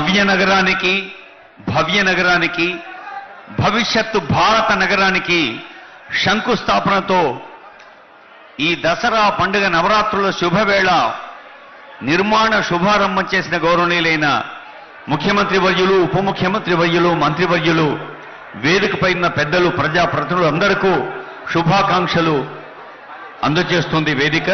నవ్య నగరానికి భవ్య నగరానికి భవిష్యత్తు భారత నగరానికి శంకుస్థాపనతో ఈ దసరా పండుగ నవరాత్రుల శుభవేళ నిర్మాణ శుభారంభం చేసిన గౌరవనీయులైన ముఖ్యమంత్రి వర్యులు ఉప ముఖ్యమంత్రి వర్యులు మంత్రివర్యులు వేదికపై ఉన్న పెద్దలు ప్రజాప్రతినిధులు అందరికీ శుభాకాంక్షలు అందజేస్తుంది వేదిక.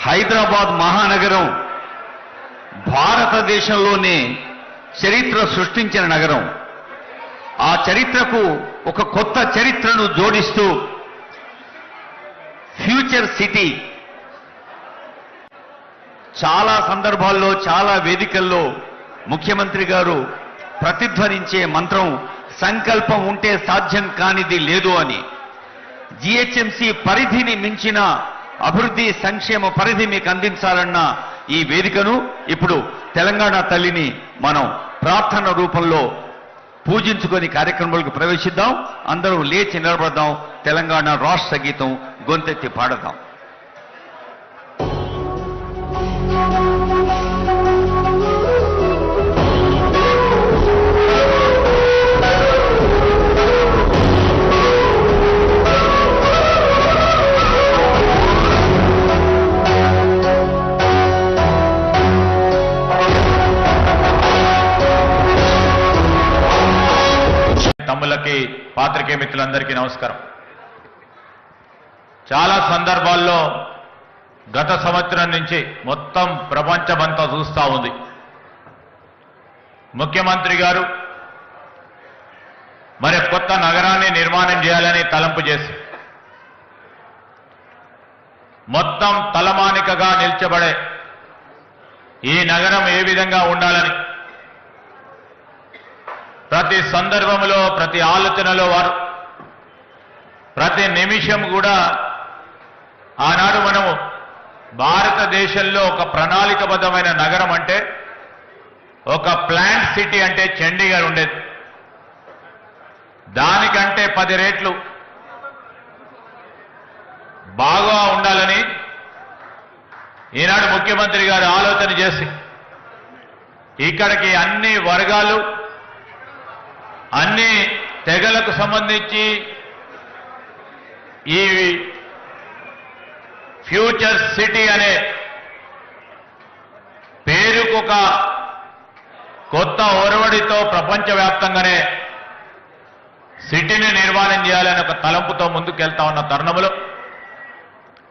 హైదరాబాద్ మహానగరం భారతదేశంలోనే చరిత్ర సృష్టించిన నగరం. ఆ చరిత్రకు ఒక కొత్త చరిత్రను జోడిస్తూ ఫ్యూచర్ సిటీ. చాలా సందర్భాల్లో చాలా వేదికల్లో ముఖ్యమంత్రి గారు ప్రతిధ్వనించే మంత్రం సంకల్పం ఉంటే సాధ్యం కానిది లేదు అని. జిహెచ్ఎంసీ పరిధిని మించిన అభివృద్ధి సంక్షేమ పరిధి మీకు అందించాలన్న ఈ వేదికను ఇప్పుడు తెలంగాణ తల్లిని మనం ప్రార్థన రూపంలో పూజించుకొని కార్యక్రమాలకు ప్రవేశిద్దాం. అందరూ లేచి నిలబడదాం. తెలంగాణ రాష్ట్ర గీతం గొంతెత్తి పాడదాం. తమ్ములకి పాత్రికే మిత్రులందరికీ నమస్కారం. చాలా సందర్భాల్లో గత సంవత్సరం నుంచి మొత్తం ప్రపంచమంతా చూస్తా ఉంది. ముఖ్యమంత్రి గారు మరి కొత్త నగరాన్ని నిర్మాణం చేయాలని తలంపు చేసి మొత్తం తలమానికగా నిల్చబడే ఈ నగరం ఏ విధంగా ఉండాలని ప్రతి సందర్భంలో ప్రతి ఆలోచనలో వారు ప్రతి నిమిషం కూడా ఆనాడు మనము భారతదేశంలో ఒక ప్రణాళికబద్ధమైన నగరం అంటే ఒక ప్లాంట్ సిటీ అంటే చండీగఢ్ ఉండేది. దానికంటే పది రేట్లు బాగా ఉండాలని ఈనాడు ముఖ్యమంత్రి గారు ఆలోచన చేసి ఇక్కడికి అన్ని వర్గాలు అన్ని తెగలకు సంబంధించి ఈ ఫ్యూచర్ సిటీ అనే పేరుకొక కొత్త ఒరవడితో ప్రపంచవ్యాప్తంగానే సిటీని నిర్మాణం చేయాలని ఒక తలంపుతో ముందుకెళ్తా ఉన్న తరుణంలో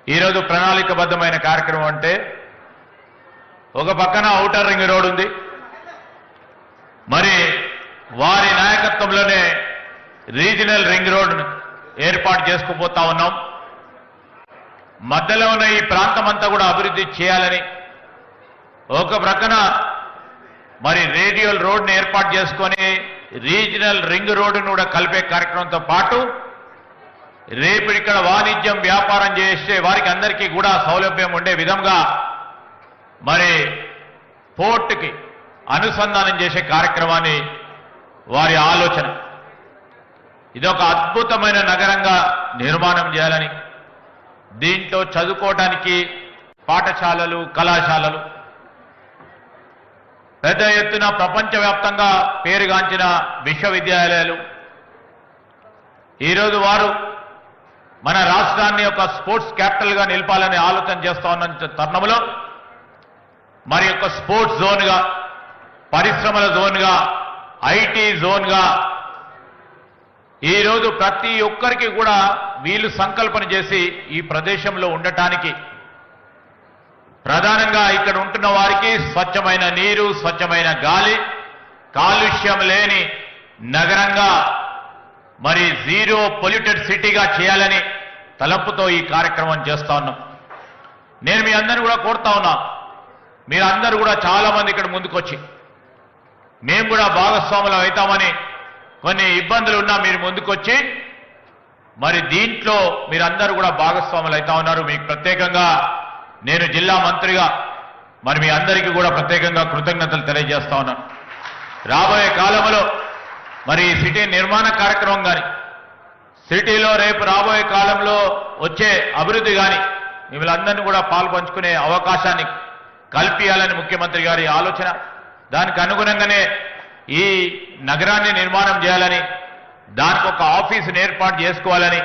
ఈరోజు ప్రణాళికబద్ధమైన కార్యక్రమం అంటే ఒక పక్కన ఔటర్ రింగ్ రోడ్ ఉంది. మరి వారి నాయకత్వంలోనే రీజనల్ రింగ్ రోడ్ ఏర్పాటు చేసుకుపోతా ఉన్నాం. మధ్యలో ఉన్న ఈ ప్రాంతం అంతా కూడా అభివృద్ధి చేయాలని ఒక ప్రక్కన మరి రేడియల్ రోడ్ని ఏర్పాటు చేసుకొని రీజనల్ రింగ్ రోడ్డును కూడా కలిపే కార్యక్రమంతో పాటు రేపు ఇక్కడ వాణిజ్యం వ్యాపారం చేసే వారికి అందరికీ కూడా సౌలభ్యం ఉండే విధంగా మరి పోర్టుకి అనుసంధానం చేసే కార్యక్రమాన్ని వారి ఆలోచన. ఇదొక అద్భుతమైన నగరంగా నిర్మాణం చేయాలని. దీంట్లో చదువుకోవడానికి పాఠశాలలు కళాశాలలు. పెద్ద ఎత్తున ప్రపంచవ్యాప్తంగా పేరుగాంచిన విశ్వవిద్యాలయాలు. ఈరోజు వారు మన రాష్ట్రాన్ని ఒక స్పోర్ట్స్ క్యాపిటల్గా నిలపాలని ఆలోచన చేస్తా ఉన్న తరుణంలో మరి యొక్క స్పోర్ట్స్ జోన్గా పరిశ్రమల జోన్గా ఐటీ జోన్గా ఈరోజు ప్రతి ఒక్కరికి కూడా వీళ్ళు సంకల్పన చేసి ఈ ప్రదేశంలో ఉండటానికి. ప్రధానంగా ఇక్కడ ఉంటున్న వారికి స్వచ్ఛమైన నీరు స్వచ్ఛమైన గాలి కాలుష్యం లేని నగరంగా మరి జీరో పొల్యూటెడ్ సిటీగా చేయాలని తలపుతో ఈ కార్యక్రమం చేస్తా ఉన్నాం. నేను మీ అందరిని కూడా కోరుతా ఉన్నా. మీరందరూ కూడా చాలా మంది ఇక్కడ ముందుకొచ్చి. మేము కూడా భాగస్వాములు అవుతామని కొన్ని ఇబ్బందులు ఉన్నా మీరు ముందుకొచ్చి మరి దీంట్లో మీరందరూ కూడా భాగస్వాములు అవుతా ఉన్నారు. మీకు ప్రత్యేకంగా నేను జిల్లా మంత్రిగా మరి మీ అందరికీ కూడా ప్రత్యేకంగా కృతజ్ఞతలు తెలియజేస్తా ఉన్నాను రాబోయే కాలంలో మరి సిటీ నిర్మాణ కార్యక్రమం కానీ సిటీలో రేపు రాబోయే కాలంలో వచ్చే అభివృద్ధి కానీ మిమ్మల్ని అందరినీ కూడా పాలు పంచుకునే అవకాశాన్ని కల్పించాలని ముఖ్యమంత్రి గారి ఆలోచన. దానికి అనుగుణంగానే ఈ నగరాన్ని నిర్మాణం చేయాలని దానికి ఒక ఆఫీసును ఏర్పాటు చేసుకోవాలని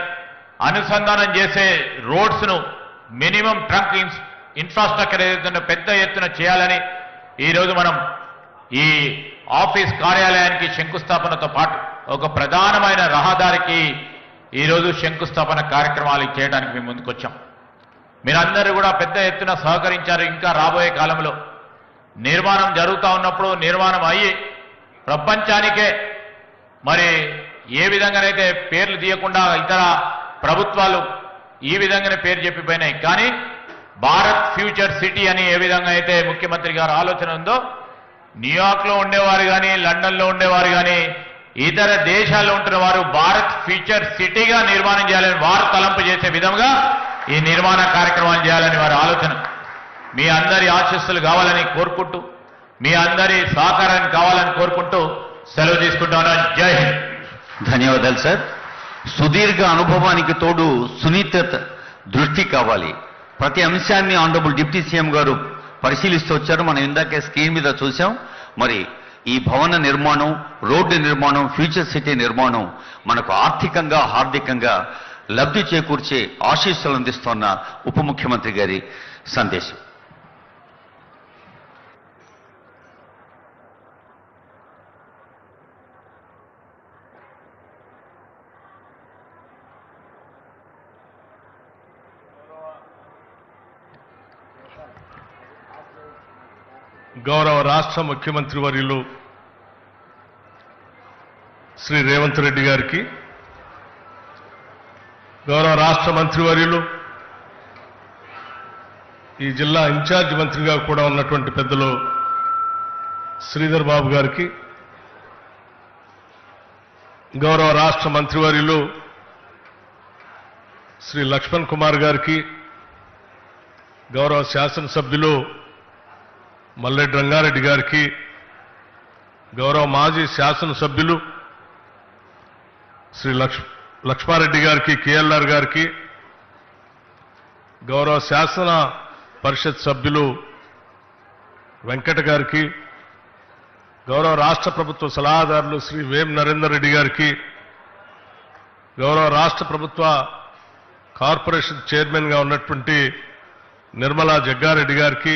అనుసంధానం చేసే రోడ్స్ను మినిమం ట్రంక్ ఇన్ఫ్రాస్ట్రక్చర్ ఏదైతే పెద్ద ఎత్తున చేయాలని ఈరోజు మనం ఈ ఆఫీస్ కార్యాలయానికి శంకుస్థాపనతో పాటు ఒక ప్రధానమైన రహదారికి ఈరోజు శంకుస్థాపన కార్యక్రమాలు చేయడానికి మేము ముందుకొచ్చాం. మీరందరూ కూడా పెద్ద ఎత్తున సహకరించారు. ఇంకా రాబోయే కాలంలో నిర్మాణం జరుగుతూ ఉన్నప్పుడు నిర్మాణం అయ్యి ప్రపంచానికే మరి ఏ విధంగానైతే పేర్లు తీయకుండా ఇతర ప్రభుత్వాలు ఈ విధంగానే పేరు చెప్పిపోయినాయి. కానీ భారత్ ఫ్యూచర్ సిటీ అని ఏ విధంగా అయితే ముఖ్యమంత్రి గారు ఆలోచన ఉందో న్యూయార్క్లో ఉండేవారు కానీ లండన్లో ఉండేవారు కానీ ఇతర దేశాల్లో ఉంటున్న వారు భారత్ ఫ్యూచర్ సిటీగా నిర్మాణం చేయాలని వారు తలంపు చేసే విధంగా ఈ నిర్మాణ కార్యక్రమాలు చేయాలని వారి ఆలోచన. మీ అందరి ఆశస్సులు కావాలని కోరుకుంటూ మీ అందరి సహకారాన్ని కావాలని కోరుకుంటూ సెలవు తీసుకుంటాను జై హింద్. ధన్యవాదాలు సార్. సుదీర్ఘ అనుభవానికి తోడు సునీత దృష్టి కావాలి. ప్రతి అంశాన్ని ఆనరబుల్ డిప్యూటీ సీఎం గారు పరిశీలిస్తూ వచ్చారు. మనం ఇందాకే స్క్రీన్ మీద చూసాం మరి ఈ భవన నిర్మాణం రోడ్డు నిర్మాణం ఫ్యూచర్ సిటీ నిర్మాణం మనకు ఆర్థికంగా హార్దికంగా లబ్ధి చేకూర్చే ఆశీస్సులు అందిస్తోన్న ఉప ముఖ్యమంత్రి గారి సందేశం. గౌరవ రాష్ట్ర ముఖ్యమంత్రి వర్యులు శ్రీ రేవంత్ రెడ్డి గారికి గౌరవ రాష్ట్ర మంత్రివర్యులు ఈ జిల్లా ఇన్ఛార్జ్ మంత్రిగా కూడా ఉన్నటువంటి పెద్దలు శ్రీధర్ బాబు గారికి గౌరవ రాష్ట్ర మంత్రివర్యులు శ్రీ లక్ష్మణ్ కుమార్ గారికి గౌరవ శాసనసభ్యులు మల్లెడ్డి రంగారెడ్డి గారికి గౌరవ మాజీ శాసనసభ్యులు శ్రీ లక్ష్ లక్ష్మారెడ్డి గారికి కేఎల్ఆర్ గారికి గౌరవ శాసన పరిషత్ సభ్యులు వెంకట గారికి గౌరవ రాష్ట్ర ప్రభుత్వ సలహాదారులు శ్రీ వేం నరేందర్ రెడ్డి గారికి గౌరవ రాష్ట్ర ప్రభుత్వ కార్పొరేషన్ చైర్మన్గా ఉన్నటువంటి నిర్మలా జగ్గారెడ్డి గారికి